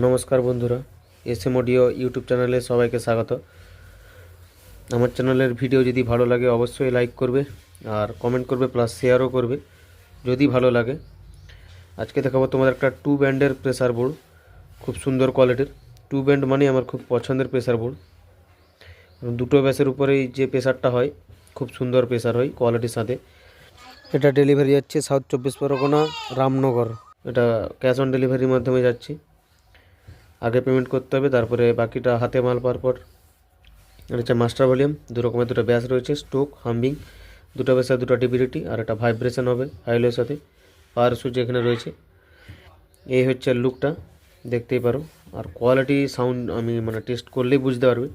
নমস্কার বন্ধুরা S M audio YouTube চ্যানেলে সবাইকে স্বাগত। আমার চ্যানেলের ভিডিও যদি ভালো লাগে অবশ্যই লাইক করবে, আর কমেন্ট করবে প্লাস শেয়ারও করবে, যদি ভালো লাগে। আজকে দেখাবো তোমাদের একটা টু ব্যান্ডের প্রেসার বোর্ড খুব সুন্দর কোয়ালিটির টু ব্যান্ড মানে আমার খুব পছন্দের প্রেসার বোর্ড দুটো ব্যাসের উপরেই যে প্রেসারটা হয়, খুব সুন্দর প্রেসার হয় কোয়ালিটির সাথে। এটা ডেলিভারি যাচ্ছে সাউথ চব্বিশ পরগনা রামনগর। এটা ক্যাশ অন ডেলিভারির মাধ্যমে যাচ্ছে। আগে পেমেন্ট করতে হবে, তারপরে বাকিটা হাতে মাল পাওয়ার পর হচ্ছে মাস্টার ভলিউম দু রকমের দুটো ব্যাস রয়েছে স্টোক হাম্বিং দুটো ব্যাসে দুটো ডিবিলিটি আর একটা ভাইব্রেশন হবে হাইলোর সাথে পাওয়ার সুইচ এখানে রয়েছে। এই হচ্ছে লুকটা দেখতেই পারো, আর কোয়ালিটি সাউন্ড আমি মানে টেস্ট করলেই বুঝতে পারবে।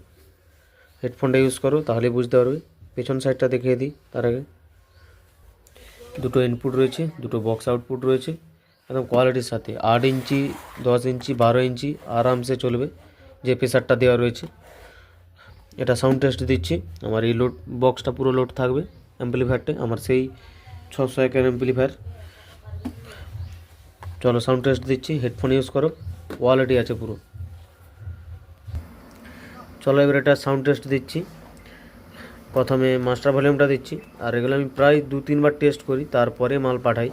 হেডফোনটা ইউজ করো, তাহলেই বুঝতে পারবে। পেছন সাইডটা দেখিয়ে দিই, তার আগে। দুটো ইনপুট রয়েছে, দুটো বক্স আউটপুট রয়েছে। একদম কোয়ালিটির সাথে। আট ইঞ্চি, দশ ইঞ্চি, বারো ইঞ্চি আরামসে চলবে, যে প্রেসারটা দেওয়া রয়েছে। এটা সাউন্ড টেস্ট দিচ্ছি। আমার এই লোড বক্সটা পুরো লোড থাকবে অ্যাম্পলিফায়ারটা আমার সেই ছশো একের অ্যাম্পলিফায়ার চলো সাউন্ড টেস্ট দিচ্ছি। হেডফোন ইউজ করো। কোয়ালিটি আছে পুরো। চলো এবার এটা সাউন্ড টেস্ট দিচ্ছি। প্রথমে মাস্টার ভলিউমটা দিচ্ছি। আর এগুলো আমি প্রায় দু তিনবার টেস্ট করি, তারপরে মাল পাঠাই।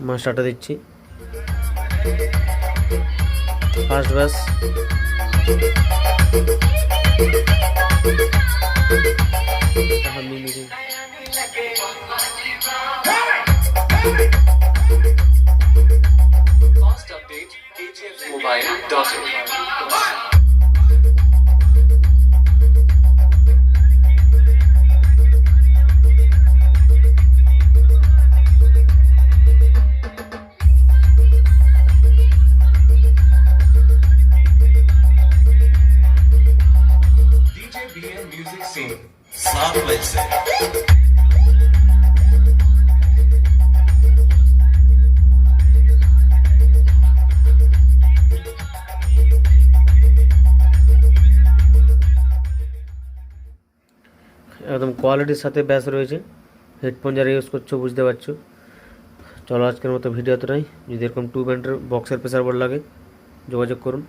মাস্টারটা দিচ্ছি ফার্স্ট ব্যাস Fast update atmobile.in. European music scene. Southwest. একদম কোয়ালিটির সাথে ব্যাস রয়েছে হেডফোন যারা ইউজ করছ, বুঝতে পারছ চলো আজকের মতো ভিডিও এতটাই যদি এরকম টু ব্যান্ডের বক্সের প্রেসার বোর্ড লাগে, যোগাযোগ করুন